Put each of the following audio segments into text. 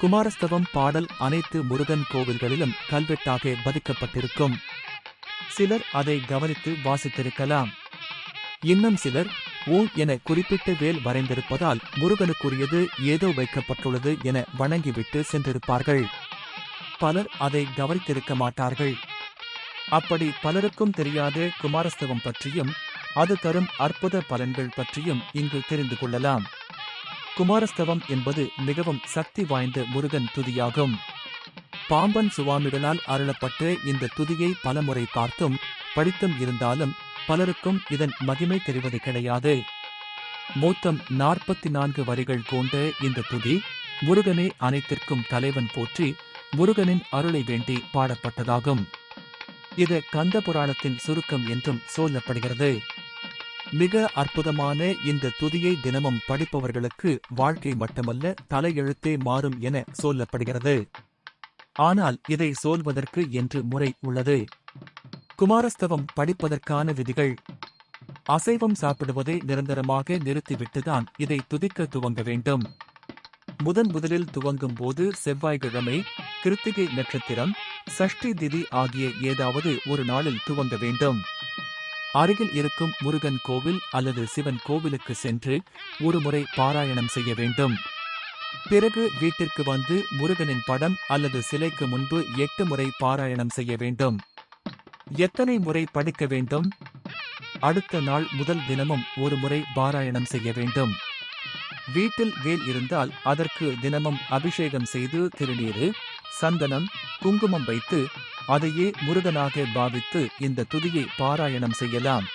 குமாரஸ்தவம் பாடல் அனைத்து முருகன் கோவில்களிலும் கல்வெட்டாக பதிக்கப்பட்டிருக்கும். சிலர் அதை கவனித்து வாசித்திருக்கலாம். இன்னும் சிலர் ஓம் என குறிப்பிட்ட வேல் வரைந்திருப்பதால் முருகனுக்குரியது ஏதோ வைக்கப்பட்டுள்ளது என வணங்கிவிட்டு சென்றிருப்பார்கள். பலர் அதை கவனித்திருக்க மாட்டார்கள். அப்படி பலருக்கும் தெரியாத குமாரஸ்தவம் பற்றியும் அது தரும் அற்புத பலன்கள் பற்றியும் இங்கு தெரிந்து கொள்ளலாம். குமாரஸ்தவம் என்பது மிகவும் சக்தி வாய்ந்த முருகன் துதியாகும். பாம்பன் சுவாமிகளால் அருளப்பட்ட இந்த துதியை பலமுறை பார்த்தும் படித்தும் இருந்தாலும் பலருக்கும் இதன் மகிமை தெரிவது கிடையாது. மொத்தம் நாற்பத்தி நான்கு வரிகள் கொண்ட இந்த துதி முருகனே அனைத்திற்கும் தலைவன் போற்றி முருகனின் அருளை வேண்டி பாடப்பட்டதாகும். இது கந்த புராணத்தின் சுருக்கம் என்றும் சொல்லப்படுகிறது. மிக அற்புதமான இந்த துதியை தினமும் படிப்பவர்களுக்கு வாழ்க்கை மட்டுமல்ல தலையெழுத்தே மாறும் என சொல்லப்படுகிறது. ஆனால் இதை சொல்வதற்கு என்று முறை உள்ளது. குமாரஸ்தவம் படிப்பதற்கான விதிகள். அசைவம் சாப்பிடுவதை நிரந்தரமாக நிறுத்திவிட்டுதான் இதை துதிக்க துவங்க வேண்டும். முதன் முதலில் துவங்கும் போது செவ்வாய்க்கிழமை கிருத்திகை நட்சத்திரம் சஷ்டி திதி ஆகிய ஏதாவது ஒரு நாளில் துவங்க வேண்டும். அருகில் இருக்கும் முருகன் கோவில் அல்லது சிவன் கோவிலுக்கு சென்று ஒருமுறை பாராயணம் செய்ய வேண்டும். பிறகு வீட்டிற்கு வந்து முருகனின் படம் அல்லது சிலைக்கு முன்பு எட்டு முறை பாராயணம் செய்ய வேண்டும். எத்தனை முறை படிக்க வேண்டும்? அடுத்த நாள் முதல் தினமும் ஒரு முறை பாராயணம் செய்ய வேண்டும். வீட்டில் வேல் இருந்தால் அதற்கு தினமும் அபிஷேகம் செய்து திருநீரு சந்தனம் குங்குமம் வைத்து அதையே முருகனாக பாவித்து இந்த துதியை பாராயணம் செய்யலாம்.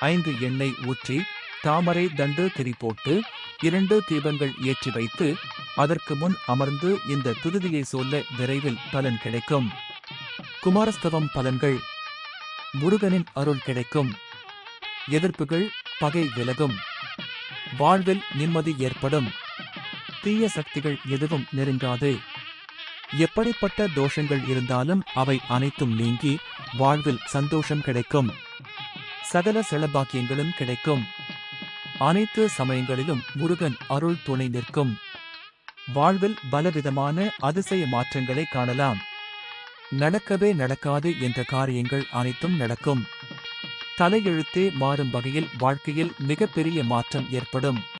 ஐந்து எண்ணெய் ஊற்றி தாமரை தண்டு திரி போட்டு இரண்டு தீபங்கள் ஏற்றி வைத்து அதற்கு முன் அமர்ந்து இந்த துதியை சொல்ல விரைவில் பலன் கிடைக்கும். குமாரஸ்தவம் பலன்கள். முருகனின் அருள் கிடைக்கும். எதிர்ப்புகள் பகை விலகும். வாழ்வில் நிம்மதி ஏற்படும். தீய சக்திகள் எதுவும் நெருங்காது. எப்படிப்பட்ட தோஷங்கள் இருந்தாலும் அவை அனைத்தும் நீங்கி வாழ்வில் சந்தோஷம் கிடைக்கும். சகல செலபாக்கியங்களும் கிடைக்கும். அனைத்து சமயங்களிலும் முருகன் அருள் துணை நிற்கும். வாழ்வில் பலவிதமான அதிசய மாற்றங்களை காணலாம். நடக்கவே நடக்காது என்ற காரியங்கள் அனைத்தும் நடக்கும். தலையெழுத்தே மாறும் வகையில் வாழ்க்கையில் மிகப்பெரிய மாற்றம் ஏற்படும்.